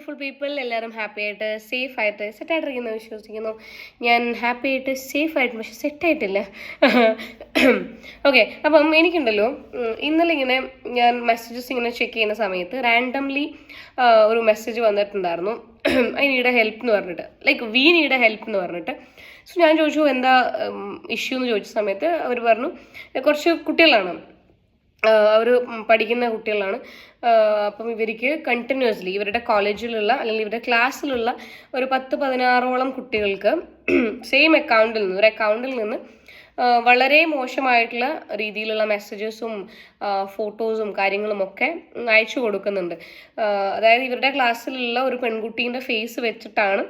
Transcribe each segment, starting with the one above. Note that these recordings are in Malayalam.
ബ്യൂട്ടിഫുൾ പീപ്പിൾ എല്ലാവരും ഹാപ്പി ആയിട്ട് സേഫ് ആയിട്ട് സെറ്റായിട്ടിരിക്കുന്നു വിശ്വസിക്കുന്നു. ഞാൻ ഹാപ്പി ആയിട്ട് സേഫ് ആയിട്ട് പക്ഷെ സെറ്റായിട്ടില്ല ഓക്കെ അപ്പം എനിക്കുണ്ടല്ലോ ഇന്നലെ ഇങ്ങനെ ഞാൻ മെസ്സേജസ് ഇങ്ങനെ ചെക്ക് ചെയ്യുന്ന സമയത്ത് റാൻഡംലി ഒരു മെസ്സേജ് വന്നിട്ടുണ്ടായിരുന്നു. ഐ നീഡ് എ ഹെൽപ്പ് എന്ന് പറഞ്ഞിട്ട്. Like we need a help എന്ന് പറഞ്ഞിട്ട്. സോ ഞാൻ ചോദിച്ചു എന്താ ഇഷ്യൂ എന്ന് ചോദിച്ച സമയത്ത് അവർ പറഞ്ഞു കുറച്ച് കുട്ടികളാണ്. അവർ പഠിക്കുന്ന കുട്ടികളാണ്. അപ്പം ഇവർക്ക് കണ്ടിന്യൂസ്ലി ഇവരുടെ കോളേജിലുള്ള അല്ലെങ്കിൽ ഇവരുടെ ക്ലാസ്സിലുള്ള ഒരു പത്ത് പതിനാറോളം കുട്ടികൾക്ക് സെയിം അക്കൗണ്ടിൽ നിന്ന് ഒരു അക്കൗണ്ടിൽ നിന്ന് വളരെ മോശമായിട്ടുള്ള രീതിയിലുള്ള മെസ്സേജസും ഫോട്ടോസും കാര്യങ്ങളും ഒക്കെ അയച്ചു കൊടുക്കുന്നുണ്ട്. അതായത് ഇവരുടെ ക്ലാസ്സിലുള്ള ഒരു പെൺകുട്ടീന്റെ ഫേസ് വെച്ചിട്ടാണ്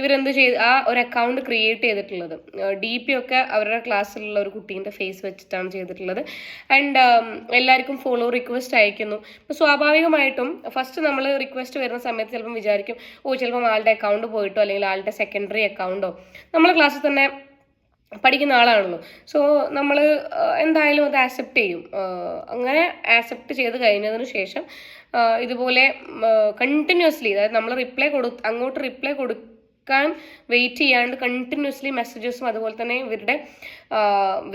ഇവരെന്ത് ചെയ്ത് ആ ഒരു അക്കൗണ്ട് ക്രിയേറ്റ് ചെയ്തിട്ടുള്ളത്. ഡി പി ഒക്കെ അവരുടെ ക്ലാസ്സിലുള്ള ഒരു കുട്ടീന്റെ ഫേസ് വെച്ചിട്ടാണ് ചെയ്തിട്ടുള്ളത്. ആൻഡ് എല്ലാവർക്കും ഫോളോ റിക്വസ്റ്റ് അയക്കുന്നു. അപ്പോൾ സ്വാഭാവികമായിട്ടും ഫസ്റ്റ് നമ്മൾ റിക്വസ്റ്റ് വരുന്ന സമയത്ത് ചിലപ്പം വിചാരിക്കും ഓ ചിലപ്പം ആളുടെ അക്കൗണ്ട് പോയിട്ടോ അല്ലെങ്കിൽ ആളുടെ സെക്കൻഡറി അക്കൗണ്ടോ നമ്മളെ ക്ലാസ്സിൽ തന്നെ പഠിക്കുന്ന ആളാണല്ലോ. സോ നമ്മൾ എന്തായാലും അത് ആക്സെപ്റ്റ് ചെയ്യും. അങ്ങനെ ആക്സെപ്റ്റ് ചെയ്ത് കഴിഞ്ഞതിന് ശേഷം ഇതുപോലെ കണ്ടിന്യൂസ്ലി അതായത് നമ്മൾ റിപ്ലൈ കൊടു അങ്ങോട്ട് റിപ്ലൈ കൊടുക്കാൻ വെയിറ്റ് ചെയ്യാണ്ട് കണ്ടിന്യൂസ്ലി മെസ്സേജസും അതുപോലെ തന്നെ ഇവരുടെ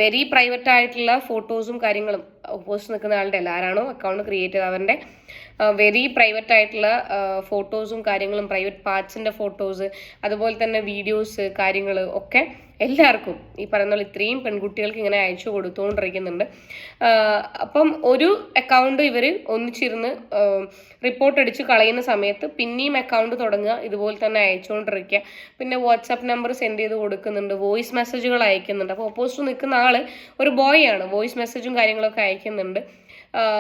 വെരി പ്രൈവറ്റ് ആയിട്ടുള്ള ഫോട്ടോസും കാര്യങ്ങളും ഓപ്പോസിറ്റ് നിൽക്കുന്ന ആളുടെ അല്ല ആരാണോ അക്കൗണ്ട് ക്രിയേറ്റ് ചെയ്ത് അവരുടെ വെരി പ്രൈവറ്റ് ആയിട്ടുള്ള ഫോട്ടോസും കാര്യങ്ങളും പ്രൈവറ്റ് പാർട്സിന്റെ ഫോട്ടോസ് അതുപോലെ തന്നെ വീഡിയോസ് കാര്യങ്ങൾ ഒക്കെ എല്ലാവർക്കും ഈ പറയുന്ന പോലെ ഇത്രയും പെൺകുട്ടികൾക്ക് ഇങ്ങനെ അയച്ചു കൊടുത്തുകൊണ്ടിരിക്കുന്നുണ്ട് അപ്പം ഒരു അക്കൗണ്ട് ഇവർ ഒന്നിച്ചിരുന്ന് റിപ്പോർട്ട് അടിച്ച് കളയുന്ന സമയത്ത് പിന്നെയും അക്കൗണ്ട് തുടങ്ങുക ഇതുപോലെ തന്നെ അയച്ചുകൊണ്ടിരിക്കുക പിന്നെ വാട്സാപ്പ് നമ്പർ സെൻഡ് ചെയ്ത് കൊടുക്കുന്നുണ്ട് വോയിസ് മെസ്സേജുകൾ അയക്കുന്നുണ്ട്. അപ്പോൾ ഓപ്പോസിറ്റ് നിൽക്കുന്ന ആൾ ഒരു ബോയ് ആണ് വോയിസ് മെസ്സേജും കാര്യങ്ങളൊക്കെ അയക്കുന്നുണ്ട്.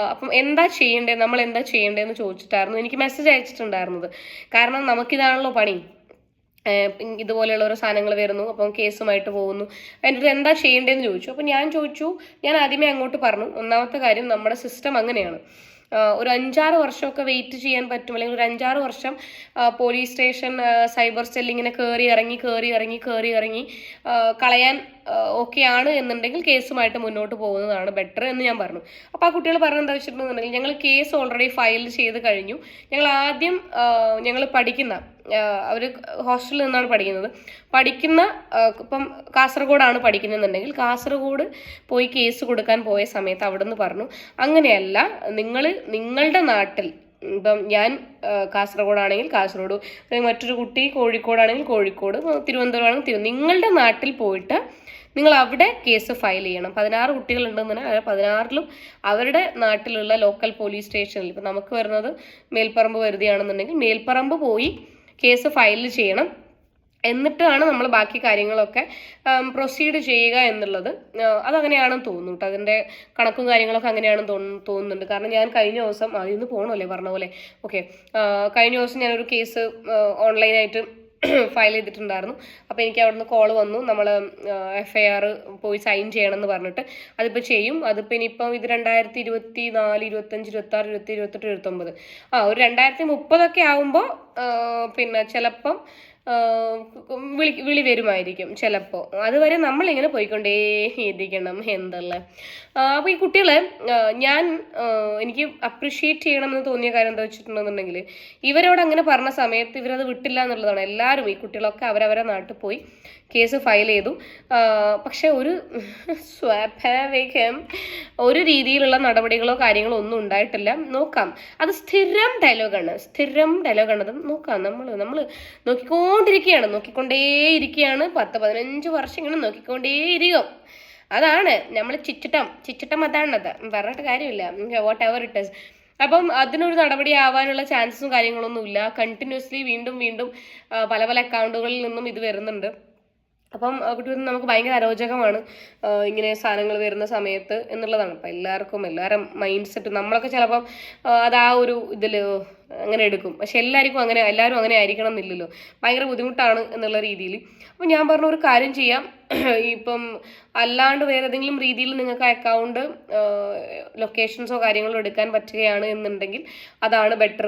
അപ്പം എന്താ ചെയ്യേണ്ടത് നമ്മൾ എന്താ ചെയ്യേണ്ടതെന്ന് ചോദിച്ചിട്ടായിരുന്നു. എനിക്ക് മെസ്സേജ് അയച്ചിട്ടുണ്ടായിരുന്നത്. കാരണം നമുക്കിതാണല്ലോ പണി. ഇതുപോലെയുള്ള ഓരോ സാധനങ്ങൾ വരുന്നു. അപ്പം കേസുമായിട്ട് പോകുന്നു. അടുത്ത് എന്താ ചെയ്യേണ്ടതെന്ന് ചോദിച്ചു. അപ്പം ഞാൻ ചോദിച്ചു. ഞാൻ ആദ്യമേ അങ്ങോട്ട് പറഞ്ഞു. ഒന്നാമത്തെ കാര്യം നമ്മുടെ സിസ്റ്റം അങ്ങനെയാണ്. ഒരു അഞ്ചാറ് വർഷമൊക്കെ വെയിറ്റ് ചെയ്യാൻ പറ്റും. അല്ലെങ്കിൽ ഒരു അഞ്ചാറ് വർഷം പോലീസ് സ്റ്റേഷൻ സൈബർ സെൽ ഇങ്ങനെ കയറി ഇറങ്ങി കയറി ഇറങ്ങി കയറി ഇറങ്ങി കളയാൻ ആണ് എന്നുണ്ടെങ്കിൽ കേസുമായിട്ട് മുന്നോട്ട് പോകുന്നതാണ് ബെറ്റർ എന്ന് ഞാൻ പറഞ്ഞു. അപ്പോൾ ആ കുട്ടികൾ പറഞ്ഞത് എന്താ വെച്ചിട്ടുണ്ടെന്നുണ്ടെങ്കിൽ ഞങ്ങൾ കേസ് ഓൾറെഡി ഫയൽ ചെയ്ത് കഴിഞ്ഞു. ഞങ്ങൾ ആദ്യം ഞങ്ങൾ പഠിക്കുന്ന അവർ ഹോസ്റ്റലിൽ നിന്നാണ് പഠിക്കുന്നത്. പഠിക്കുന്ന ഇപ്പം കാസർഗോഡാണ് പഠിക്കുന്നതെന്നുണ്ടെങ്കിൽ കാസർഗോഡ് പോയി കേസ് കൊടുക്കാൻ പോയ സമയത്ത് അവിടെ നിന്ന് പറഞ്ഞു അങ്ങനെയല്ല നിങ്ങൾ നിങ്ങളുടെ നാട്ടിൽ ഇപ്പം ഞാൻ കാസർഗോഡാണെങ്കിൽ കാസർഗോഡ് മറ്റൊരു കുട്ടി കോഴിക്കോടാണെങ്കിൽ കോഴിക്കോട് തിരുവനന്തപുരം ആണെങ്കിൽ തിരു നിങ്ങളുടെ നാട്ടിൽ പോയിട്ട് നിങ്ങൾ അവിടെ കേസ് ഫയൽ ചെയ്യണം. പതിനാറ് കുട്ടികളുണ്ടെന്ന് അവർ പതിനാറിലും അവരുടെ നാട്ടിലുള്ള ലോക്കൽ പോലീസ് സ്റ്റേഷനിൽ ഇപ്പം നമുക്ക് വരുന്നത് മേൽപ്പറമ്പ് വരുതിയാണെന്നുണ്ടെങ്കിൽ മേൽപ്പറമ്പ് പോയി കേസ് ഫയൽ ചെയ്യണം. എന്നിട്ടാണ് നമ്മൾ ബാക്കി കാര്യങ്ങളൊക്കെ പ്രൊസീഡ് ചെയ്യുക എന്നുള്ളത്. അതങ്ങനെയാണെന്ന് തോന്നുന്നു കേട്ടോ അതിന്റെ കണക്കും കാര്യങ്ങളൊക്കെ അങ്ങനെയാണെന്ന് തോന്നുന്നു തോന്നുന്നുണ്ട്. കാരണം ഞാൻ കഴിഞ്ഞ ദിവസം അതിൽ നിന്ന് പോകണമല്ലേ പറഞ്ഞ പോലെ. ഓക്കെ കഴിഞ്ഞ ദിവസം ഞാനൊരു കേസ് ഓൺലൈനായിട്ട് ഫയൽ ചെയ്തിട്ടുണ്ടായിരുന്നു. അപ്പോൾ എനിക്ക് അവിടുന്ന് കോൾ വന്നു. നമ്മൾ എഫ് ഐ ആർ പോയി സൈൻ ചെയ്യണമെന്ന് പറഞ്ഞിട്ട്. അതിപ്പോൾ ചെയ്യും. അതിപ്പോൾ ഇനിയിപ്പം ഇത് രണ്ടായിരത്തി ഇരുപത്തി നാല് ഇരുപത്തഞ്ച് ഇരുപത്തി ആറ് ഇരുപത്തി ഇരുപത്തെട്ട് ഇരുപത്തൊമ്പത്. ആ ഒരു രണ്ടായിരത്തി മുപ്പതൊക്കെ ആകുമ്പോൾ പിന്നെ ചിലപ്പം വിളി വിളി വരുമായിരിക്കും ചിലപ്പോൾ അതുവരെ നമ്മളിങ്ങനെ പോയിക്കൊണ്ടേ ഇരിക്കണം എന്തല്ലേ. അപ്പോൾ ഈ കുട്ടികളെ ഞാൻ എനിക്ക് അപ്രിഷ്യേറ്റ് ചെയ്യണമെന്ന് തോന്നിയ കാര്യം എന്താ വെച്ചിട്ടുണ്ടെന്നുണ്ടെങ്കിൽ ഇവരോട് അങ്ങനെ പറഞ്ഞ സമയത്ത് ഇവരത് വിട്ടില്ല എന്നുള്ളതാണ്. എല്ലാവരും ഈ കുട്ടികളൊക്കെ അവരവരെ നാട്ടിൽ പോയി കേസ് ഫയൽ ചെയ്തു. പക്ഷേ ഒരു സ്വാഭാവികം ഒരു രീതിയിലുള്ള നടപടികളോ കാര്യങ്ങളോ ഒന്നും ഉണ്ടായിട്ടില്ല. നോക്കാം. അത് സ്ഥിരം ഡയലോഗാണ് സ്ഥിരം ഡയലോഗാണ് അത് നോക്കാം. നമ്മൾ നമ്മൾ നോക്കിക്കൊണ്ടിരിക്കുകയാണ്. നോക്കിക്കൊണ്ടേയിരിക്കുകയാണ്. പത്ത് പതിനഞ്ച് വർഷം ഇങ്ങനെ നോക്കിക്കൊണ്ടേയിരിക്കും. അതാണ് നമ്മൾ ചിച്ചിട്ടം ചിച്ചിട്ടം അതാണത് പറഞ്ഞിട്ട് കാര്യമില്ല. വാട്ട് എവർ ഇറ്റ് ഇസ് അപ്പം അതിനൊരു നടപടി ആവാനുള്ള ചാൻസസും കാര്യങ്ങളൊന്നും ഇല്ല. കണ്ടിന്യൂസ്ലി വീണ്ടും വീണ്ടും പല പല അക്കൗണ്ടുകളിൽ നിന്നും ഇത് വരുന്നുണ്ട്. അപ്പം അവിടെ നമുക്ക് ഭയങ്കര അരോചകമാണ്. ഇങ്ങനെ സാധനങ്ങൾ വരുന്ന സമയത്ത് എന്നുള്ളതാണ്. അപ്പം എല്ലാവർക്കും എല്ലാവരും മൈൻഡ് സെറ്റ് നമ്മളൊക്കെ ചിലപ്പം അത് ആ ഒരു ഇതിൽ അങ്ങനെ എടുക്കും. പക്ഷെ എല്ലാവർക്കും അങ്ങനെ എല്ലാവരും അങ്ങനെ ആയിരിക്കണം എന്നില്ലല്ലോ. ഭയങ്കര ബുദ്ധിമുട്ടാണ് എന്നുള്ള രീതിയിൽ. അപ്പം ഞാൻ പറഞ്ഞ ഒരു കാര്യം ചെയ്യാം. ഇപ്പം അല്ലാണ്ട് വേറെ ഏതെങ്കിലും രീതിയിൽ നിങ്ങൾക്ക് അക്കൗണ്ട് ലൊക്കേഷൻസോ കാര്യങ്ങളോ എടുക്കാൻ പറ്റുകയാണ് എന്നുണ്ടെങ്കിൽ അതാണ് ബെറ്റർ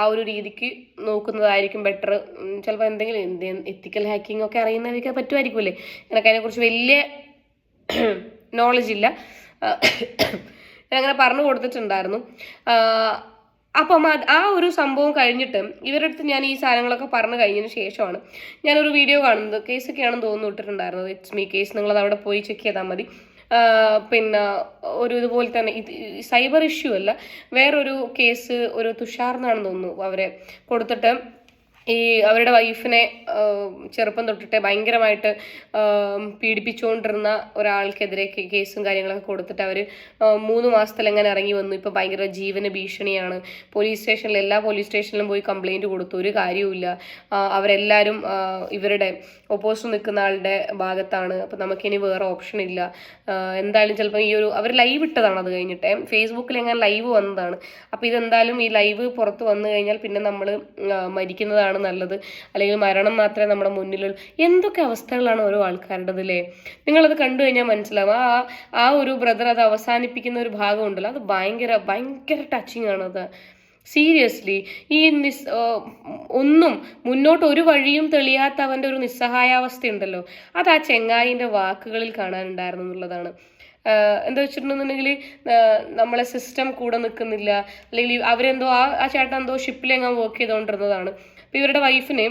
ആ ഒരു രീതിക്ക് നോക്കുന്നതായിരിക്കും ബെറ്റർ ചിലപ്പോൾ എന്തെങ്കിലും എന്ത് എത്തിക്കൽ ഹാക്കിംഗ് ഒക്കെ അറിയുന്നവർക്ക് പറ്റുമായിരിക്കുമല്ലേ എനിക്ക് അതിനെക്കുറിച്ച് വലിയ നോളജ് ഇല്ല. അങ്ങനെ പറഞ്ഞു കൊടുത്തിട്ടുണ്ടായിരുന്നു. അപ്പം ആ ഒരു സംഭവം കഴിഞ്ഞിട്ട് ഇവരുടെ അടുത്ത് ഞാൻ ഈ സാധനങ്ങളൊക്കെ പറഞ്ഞു കഴിഞ്ഞതിന് ശേഷമാണ് ഞാനൊരു വീഡിയോ കാണുന്നത്. കേസൊക്കെയാണെന്ന് തോന്നുന്നു ഇട്ടിട്ടുണ്ടായിരുന്നത്. ഇറ്റ്സ് മീ കേസ് നിങ്ങളത് അവിടെ പോയി ചെക്ക് ചെയ്താൽ മതി. പിന്നെ ഒരു ഇതുപോലെ തന്നെ ഇത് സൈബർ ഇഷ്യൂ അല്ല. വേറൊരു കേസ് ഒരു തുഷാർ എന്നാണെന്ന് തോന്നുന്നു അവരെ കൊടുത്തിട്ട്. ഈ അവരുടെ വൈഫിനെ ചെറുപ്പം തൊട്ടിട്ട് ഭയങ്കരമായിട്ട് പീഡിപ്പിച്ചുകൊണ്ടിരുന്ന ഒരാൾക്കെതിരെ കേസും കാര്യങ്ങളൊക്കെ കൊടുത്തിട്ട് അവർ മൂന്ന് മാസത്തിൽ എങ്ങനെ ഇറങ്ങി വന്നു. ഇപ്പോൾ ഭയങ്കര ജീവന ഭീഷണിയാണ്. പോലീസ് സ്റ്റേഷനിൽ എല്ലാ പോലീസ് സ്റ്റേഷനിലും പോയി കംപ്ലൈന്റ് കൊടുത്തു. ഒരു കാര്യവുമില്ല. അവരെല്ലാവരും ഇവരുടെ ഒപ്പോസിറ്റ് നിൽക്കുന്ന ആളുടെ ഭാഗത്താണ്. അപ്പോൾ നമുക്കിനി വേറെ ഓപ്ഷൻ ഇല്ല. എന്തായാലും ചിലപ്പോൾ ഈ ഒരു അവർ ലൈവ് ഇട്ടതാണ് അത് കഴിഞ്ഞിട്ട്. ഫേസ്ബുക്കിൽ എങ്ങനെ ലൈവ് വന്നതാണ്. അപ്പോൾ ഇതെന്തായാലും ഈ ലൈവ് പുറത്ത് വന്നു കഴിഞ്ഞാൽ പിന്നെ നമ്മൾ മരിക്കുന്നതാണ് നല്ലത്. അല്ലെങ്കിൽ മരണം മാത്രമേ നമ്മുടെ മുന്നിലുള്ളൂ. എന്തൊക്കെ അവസ്ഥകളാണ് ഓരോ ആൾക്കാരുടേത് അല്ലേ നിങ്ങളത് കണ്ടു കഴിഞ്ഞാൽ മനസ്സിലാവും. ആ ആ ഒരു ബ്രദർ അത് അവസാനിപ്പിക്കുന്ന ഒരു ഭാഗം ഉണ്ടല്ലോ. അത് ഭയങ്കര ഭയങ്കര ടച്ചിങ് ആണ് അത്. സീരിയസ്ലി ഈ നിസ് ഒന്നും മുന്നോട്ട് ഒരു വഴിയും തെളിയാത്ത അവന്റെ ഒരു നിസ്സഹായാവസ്ഥ ഉണ്ടല്ലോ അത് ആ ചെങ്ങായിന്റെ വാക്കുകളിൽ കാണാനുണ്ടായിരുന്നു എന്നുള്ളതാണ്. എന്താ വെച്ചിട്ടുണ്ടെന്നുണ്ടെങ്കിൽ നമ്മളെ സിസ്റ്റം കൂടെ നിൽക്കുന്നില്ല. അല്ലെങ്കിൽ അവരെന്തോ ആ ആ ചേട്ടൻ എന്തോ ഷിപ്പിലെങ്ങാൻ വർക്ക് ചെയ്തുകൊണ്ടിരുന്നതാണ് അപ്പോൾ ഇവരുടെ വൈഫിന്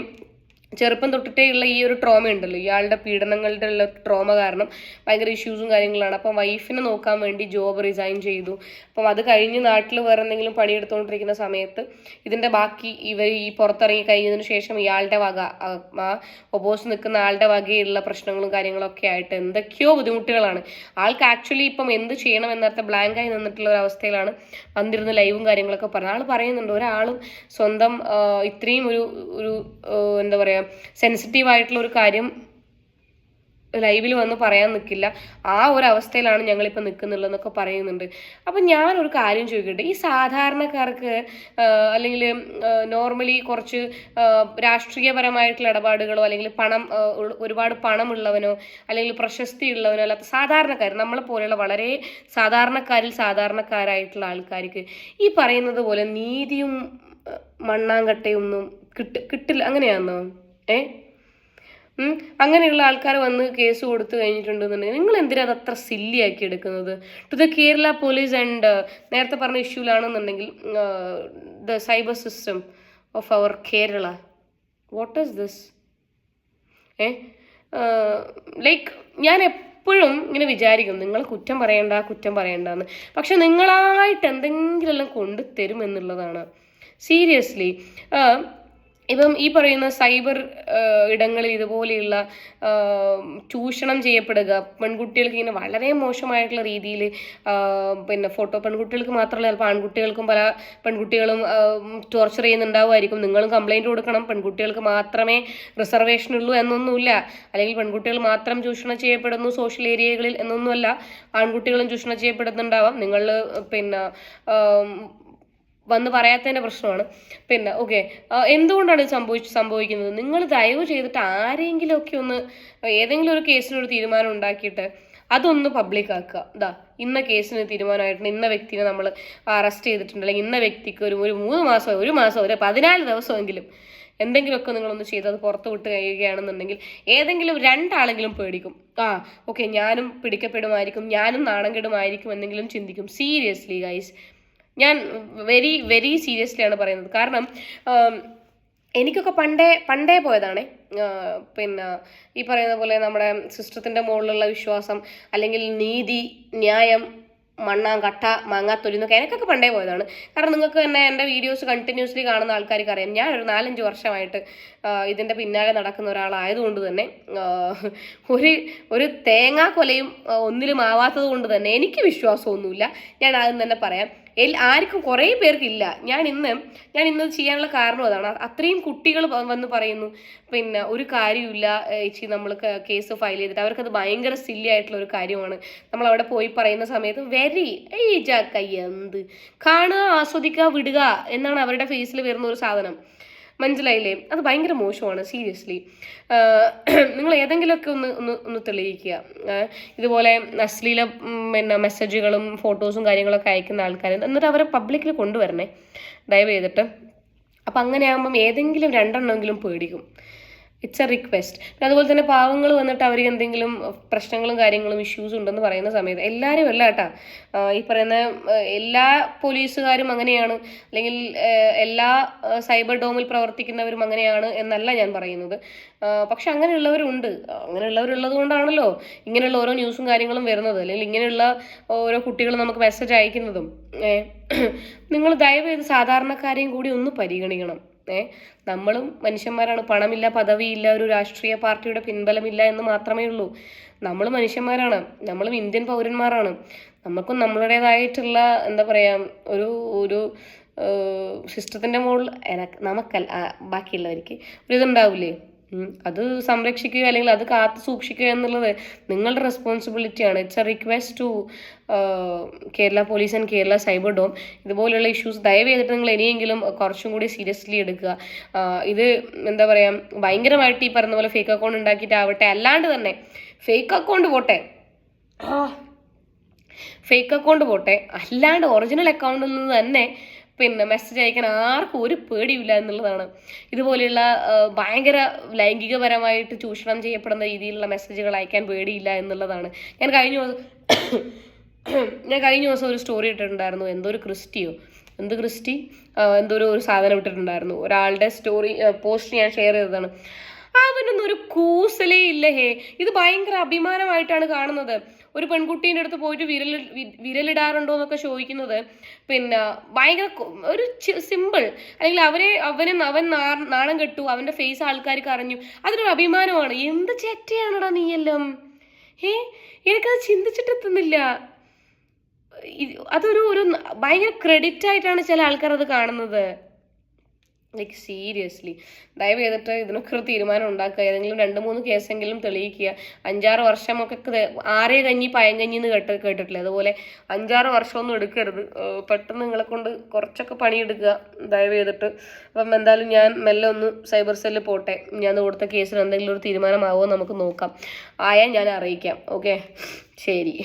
ചെറുപ്പം തൊട്ടിട്ടേ ഉള്ള ഈ ഒരു ട്രോമ ഉണ്ടല്ലോ. ഇയാളുടെ പീഡനങ്ങളുടെ ഉള്ള ട്രോമ കാരണം ഭയങ്കര ഇഷ്യൂസും കാര്യങ്ങളാണ്. അപ്പം വൈഫിനെ നോക്കാൻ വേണ്ടി ജോബ് റിസൈൻ ചെയ്തു. അപ്പം അത് കഴിഞ്ഞ് നാട്ടിൽ വേറെ എന്തെങ്കിലും പണിയെടുത്തുകൊണ്ടിരിക്കുന്ന സമയത്ത് ഇതിന്റെ ബാക്കി ഇവർ ഈ പുറത്തിറങ്ങി കഴിഞ്ഞതിന് ശേഷം ഇയാളുടെ വക ആ- ഒപ്പോസ് നിൽക്കുന്ന ആളുടെ വകയുള്ള പ്രശ്നങ്ങളും കാര്യങ്ങളൊക്കെ ആയിട്ട് എന്തൊക്കെയോ ബുദ്ധിമുട്ടുകളാണ്. ആൾക്ക് ആക്ച്വലി ഇപ്പം എന്ത് ചെയ്യണം എന്നർത്ഥം ബ്ലാങ്കായി നിന്നിട്ടുള്ള ഒരു അവസ്ഥയിലാണ് വന്നിരുന്ന ലൈവും കാര്യങ്ങളൊക്കെ പറഞ്ഞത്. ആൾ പറയുന്നുണ്ട് ഒരാളും സ്വന്തം ഇത്രയും ഒരു ഒരു എന്താ പറയുക സെൻസിറ്റീവ് ആയിട്ടുള്ള ഒരു കാര്യം ലൈവിൽ വന്ന് പറയാൻ നിൽക്കില്ല ആ ഒരു അവസ്ഥയിലാണ് ഞങ്ങളിപ്പോൾ നിൽക്കുന്നുള്ളതെന്നൊക്കെ പറയുന്നുണ്ട്. അപ്പം ഞാനൊരു കാര്യം ചോദിക്കട്ടെ? ഈ സാധാരണക്കാർക്ക് അല്ലെങ്കിൽ നോർമലി കുറച്ച് രാഷ്ട്രീയപരമായിട്ടുള്ള ഇടപാടുകളോ അല്ലെങ്കിൽ പണം ഒരുപാട് പണമുള്ളവനോ അല്ലെങ്കിൽ പ്രശസ്തി ഉള്ളവനോ അല്ലാത്ത സാധാരണക്കാർ നമ്മളെ പോലെയുള്ള വളരെ സാധാരണക്കാരിൽ സാധാരണക്കാരായിട്ടുള്ള ആൾക്കാർക്ക് ഈ പറയുന്നത് പോലെ നീതിയും മണ്ണാങ്കട്ടയും മണ്ണാങ്കട്ടയൊന്നും കിട്ട് കിട്ടില്ല. അങ്ങനെയാണോ ഏ? അങ്ങനെയുള്ള ആൾക്കാർ വന്ന് കേസ് കൊടുത്തു കഴിഞ്ഞിട്ടുണ്ടെന്നുണ്ടെങ്കിൽ നിങ്ങൾ എന്തിനാ അത് അത്ര സില്ലിയാക്കി എടുക്കുന്നത്? To the Kerala police and നേരത്തെ പറഞ്ഞ ഇഷ്യൂലാണെന്നുണ്ടെങ്കിൽ the cyber system of our Kerala what is this ഏ? ലൈക്ക് ഞാൻ എപ്പോഴും ഇങ്ങനെ വിചാരിക്കും നിങ്ങൾ കുറ്റം പറയണ്ട കുറ്റം പറയണ്ടെന്ന്. പക്ഷെ നിങ്ങളായിട്ട് എന്തെങ്കിലും എല്ലാം തരും എന്നുള്ളതാണ് സീരിയസ്ലി ഇപ്പം ഈ പറയുന്ന സൈബർ ഇടങ്ങളിൽ ഇതുപോലെയുള്ള ചൂഷണം ചെയ്യപ്പെടുക പെൺകുട്ടികൾക്ക് ഇങ്ങനെ വളരെ മോശമായിട്ടുള്ള രീതിയിൽ പിന്നെ ഫോട്ടോ പെൺകുട്ടികൾക്ക് മാത്രമല്ല ചിലപ്പോൾ ആൺകുട്ടികൾക്കും പല പെൺകുട്ടികളും ടോർച്ചർ ചെയ്യുന്നുണ്ടാവുമായിരിക്കും. നിങ്ങളും കംപ്ലൈന്റ് കൊടുക്കണം. പെൺകുട്ടികൾക്ക് മാത്രമേ റിസർവേഷൻ ഉള്ളൂ എന്നൊന്നുമില്ല. അല്ലെങ്കിൽ പെൺകുട്ടികൾ മാത്രം ചൂഷണം ചെയ്യപ്പെടുന്നു സോഷ്യൽ ഏരിയകളിൽ എന്നൊന്നുമല്ല. ആൺകുട്ടികളും ചൂഷണം ചെയ്യപ്പെടുന്നുണ്ടാവാം. നിങ്ങൾ പിന്നെ വന്ന് പറയാത്തതിന്റെ പ്രശ്നമാണ്. പിന്നെ ഓക്കെ എന്തുകൊണ്ടാണ് ഇത് സംഭവിച്ച് സംഭവിക്കുന്നത്? നിങ്ങൾ ദയവ് ചെയ്തിട്ട് ആരെങ്കിലും ഒക്കെ ഒന്ന് ഏതെങ്കിലും ഒരു കേസിനൊരു തീരുമാനം ഉണ്ടാക്കിയിട്ട് അതൊന്ന് പബ്ലിക് ആക്കുക. ഇതാ ഇന്ന കേസിന് തീരുമാനമായിട്ടുണ്ട്. ഇന്ന വ്യക്തിനെ നമ്മൾ അറസ്റ്റ് ചെയ്തിട്ടുണ്ട്. അല്ലെങ്കിൽ ഇന്ന വ്യക്തിക്ക് ഒരു ഒരു മൂന്ന് മാസം ഒരു മാസം ഒരു പതിനാല് ദിവസമെങ്കിലും എന്തെങ്കിലുമൊക്കെ നിങ്ങളൊന്ന് ചെയ്ത് അത് പുറത്ത് വിട്ട് കഴിയുകയാണെന്നുണ്ടെങ്കിൽ ഏതെങ്കിലും രണ്ടാളെങ്കിലും പേടിക്കും. ആ ഓക്കെ ഞാനും പിടിക്കപ്പെടുമായിരിക്കും ഞാനും നാണം കെടുമായിരിക്കും എന്തെങ്കിലും ചിന്തിക്കും. സീരിയസ്ലി ഗൈസ് ഞാൻ വെരി വെരി സീരിയസ്ലി ആണ് പറയുന്നത്. കാരണം എനിക്കൊക്കെ പണ്ടേ പണ്ടേ പോയതാണേ. പിന്നെ ഈ പറയുന്ന പോലെ നമ്മുടെ സിസ്റ്റത്തിന്റെ മുകളിലുള്ള വിശ്വാസം അല്ലെങ്കിൽ നീതി ന്യായം മണ്ണാങ്കട്ട മാങ്ങാത്തൊലി എന്നൊക്കെ എനിക്കൊക്കെ പണ്ടേ പോയതാണ്. കാരണം നിങ്ങൾക്ക് തന്നെ എന്റെ വീഡിയോസ് കണ്ടിന്യൂസ്ലി കാണുന്ന ആൾക്കാർക്ക് അറിയാം. ഞാൻ ഒരു നാലഞ്ച് വർഷമായിട്ട് ഇതിന്റെ പിന്നാലെ നടക്കുന്ന ഒരാളായതുകൊണ്ട് തന്നെ ഒരു ഒരു തേങ്ങാ കൊലയും ഒന്നിലും ആവാത്തത് കൊണ്ട് തന്നെ എനിക്ക് വിശ്വാസമൊന്നുമില്ല. ഞാൻ ആദ്യം തന്നെ പറയാം. ആർക്കും കുറേ പേർക്കില്ല. ഞാൻ ഇന്ന് ഞാൻ ഇന്ന് ചെയ്യാനുള്ള കാരണം അതാണ്. അത്രയും കുട്ടികൾ വന്ന് പറയുന്നു പിന്നെ ഒരു കാര്യമില്ല ചേച്ചി നമ്മൾ കേസ് ഫയൽ ചെയ്തിട്ട്. അവർക്കത് ഭയങ്കര സില്ലി ആയിട്ടുള്ള ഒരു കാര്യമാണ്. നമ്മൾ അവിടെ പോയി പറയുന്ന സമയത്ത് വെരി ഏയ് ജാക്ക എന്ത്? കാണുക ആസ്വദിക്കുക വിടുക എന്നാണ് അവരുടെ ഫേസിൽ വരുന്ന ഒരു സാധനം. മനസ്സിലായില്ലേ? അത് ഭയങ്കര മോശമാണ് സീരിയസ്ലി നിങ്ങൾ ഏതെങ്കിലുമൊക്കെ ഒന്ന് ഒന്ന് ഒന്ന് തെളിയിക്കുക. ഇതുപോലെ അശ്ലീല പിന്നെ മെസ്സേജുകളും ഫോട്ടോസും കാര്യങ്ങളൊക്കെ അയക്കുന്ന ആൾക്കാർ എന്നിട്ട് അവരെ പബ്ലിക്കിൽ കൊണ്ടുവരണേ. ദയവ് ചെയ്തിട്ട്. അപ്പം അങ്ങനെ ആകുമ്പം ഏതെങ്കിലും രണ്ടെണ്ണമെങ്കിലും പേടിക്കും. ഇറ്റ്സ് എ റിക്വസ്റ്റ് പിന്നെ അതുപോലെ തന്നെ പാവങ്ങൾ വന്നിട്ട് അവർക്ക് എന്തെങ്കിലും പ്രശ്നങ്ങളും കാര്യങ്ങളും ഇഷ്യൂസ് ഉണ്ടെന്ന് പറയുന്ന സമയത്ത് എല്ലാവരും അല്ല കേട്ടാ. ഈ പറയുന്ന എല്ലാ പോലീസുകാരും അങ്ങനെയാണ്. അല്ലെങ്കിൽ എല്ലാ സൈബർ ഡോമിൽ പ്രവർത്തിക്കുന്നവരും അങ്ങനെയാണ് എന്നല്ല ഞാൻ പറയുന്നത്. പക്ഷെ അങ്ങനെയുള്ളവരുണ്ട്. അങ്ങനെയുള്ളവരുള്ളത് കൊണ്ടാണല്ലോ ഇങ്ങനെയുള്ള ഓരോ ന്യൂസും കാര്യങ്ങളും വരുന്നത്. അല്ലെങ്കിൽ ഇങ്ങനെയുള്ള ഓരോ കുട്ടികൾ നമുക്ക് മെസ്സേജ് അയക്കുന്നതും. നിങ്ങൾ ദയവ് ചെയ്ത് സാധാരണക്കാരെയും കൂടി ഒന്ന് പരിഗണിക്കണം. ഏ നമ്മളും മനുഷ്യന്മാരാണ്. പണമില്ല പദവിയില്ല ഒരു രാഷ്ട്രീയ പാർട്ടിയുടെ പിൻബലമില്ല എന്ന് മാത്രമേ ഉള്ളൂ. നമ്മൾ മനുഷ്യന്മാരാണ്. നമ്മളും ഇന്ത്യൻ പൗരന്മാരാണ്. നമുക്കും നമ്മളുടേതായിട്ടുള്ള എന്താ പറയുക ഒരു ഒരു സിസ്റ്റത്തിന്റെ മുകളിൽ നമുക്കല്ല ബാക്കിയുള്ളവർക്ക് ഒരു ഇതുണ്ടാവില്ലേ. അത് സംരക്ഷിക്കുക അല്ലെങ്കിൽ അത് കാത്തു സൂക്ഷിക്കുക എന്നുള്ളത് നിങ്ങളുടെ റെസ്പോൺസിബിലിറ്റിയാണ് it's a request to Kerala police and Kerala cyber dome ഇതുപോലെയുള്ള ഇഷ്യൂസ് ദയവ് ചെയ്തിട്ട് നിങ്ങൾ ഇനിയെങ്കിലും കുറച്ചും കൂടി സീരിയസ്ലി എടുക്കുക. ഇത് എന്താ പറയുക ഭയങ്കരമായിട്ട് ഈ പറഞ്ഞ പോലെ ഫേക്ക് അക്കൗണ്ട് ഉണ്ടാക്കിയിട്ടാവട്ടെ. അല്ലാണ്ട് തന്നെ ഫേക്ക് അക്കൗണ്ട് പോട്ടെ. ഫേക്ക് അക്കൗണ്ട് പോട്ടെ. അല്ലാണ്ട് ഒറിജിനൽ അക്കൗണ്ടിൽ നിന്ന് തന്നെ പിന്നെ മെസ്സേജ് അയക്കാൻ ആർക്കും ഒരു പേടിയില്ല എന്നുള്ളതാണ്. ഇതുപോലെയുള്ള ഭയങ്കര ലൈംഗികപരമായിട്ട് ചൂഷണം ചെയ്യപ്പെടുന്ന രീതിയിലുള്ള മെസ്സേജുകൾ അയക്കാൻ പേടിയില്ല എന്നുള്ളതാണ്. ഞാൻ കഴിഞ്ഞ ഞാൻ കഴിഞ്ഞ ദിവസം ഒരു സ്റ്റോറി ഇട്ടിട്ടുണ്ടായിരുന്നു. എന്തോ ഒരു ക്രിസ്റ്റിയോ? എന്ത് ക്രിസ്റ്റി? എന്തോ ഒരു സാധനം ഇട്ടിട്ടുണ്ടായിരുന്നു. ഒരാളുടെ സ്റ്റോറി പോസ്റ്റ് ഞാൻ ഷെയർ ചെയ്തതാണ്. അവനൊന്നും ഒരു കൂസലേ ഇല്ല ഹേ. ഇത് ഭയങ്കര അഭിമാനമായിട്ടാണ് കാണുന്നത്. ഒരു പെൺകുട്ടീന്റെ അടുത്ത് പോയിട്ട് വിരൽ വിരലിടാറുണ്ടോ എന്നൊക്കെ ചോദിക്കുന്നത് പിന്നെ ഭയങ്കര ഒരു സിമ്പിൾ. അല്ലെങ്കിൽ അവരെ അവനെ അവൻ നാണം കെട്ടു അവന്റെ ഫേസ് ആൾക്കാർക്ക് അറിഞ്ഞു. അതിനൊരു അഭിമാനമാണ്. എന്ത് ചെറ്റയാണടാ നീയെല്ലാം ഏ എനിക്കത് ചിന്തിച്ചിട്ടെത്തുന്നില്ല അതൊരു ഒരു ഭയങ്കര ക്രെഡിറ്റ് ആയിട്ടാണ് ചില ആൾക്കാർ അത് കാണുന്നത്. ലൈക്ക് സീരിയസ്ലി ദയവ് ചെയ്തിട്ട് ഇതിനൊക്കെ ഒരു തീരുമാനം ഉണ്ടാക്കുക. ഏതെങ്കിലും രണ്ട് മൂന്ന് കേസെങ്കിലും തെളിയിക്കുക. അഞ്ചാറ് വർഷമൊക്കെ ആരേ കഞ്ഞി പയങ്കഞ്ഞി എന്ന് കേട്ട് കേട്ടിട്ടില്ലേ? അതുപോലെ അഞ്ചാറ് വർഷമൊന്നും എടുക്കരുത്. പെട്ടെന്ന് നിങ്ങളെ കൊണ്ട് കുറച്ചൊക്കെ പണിയെടുക്കുക. ദയവ് ചെയ്തിട്ട്. അപ്പം എന്തായാലും ഞാൻ മെല്ലെ ഒന്ന് സൈബർ സെല്ലിൽ പോട്ടെ. ഞാൻ കൊടുത്ത കേസിൽ എന്തെങ്കിലും ഒരു തീരുമാനമാവുമോ നമുക്ക് നോക്കാം. ആയാൽ ഞാൻ അറിയിക്കാം. ഓക്കെ? ശരി.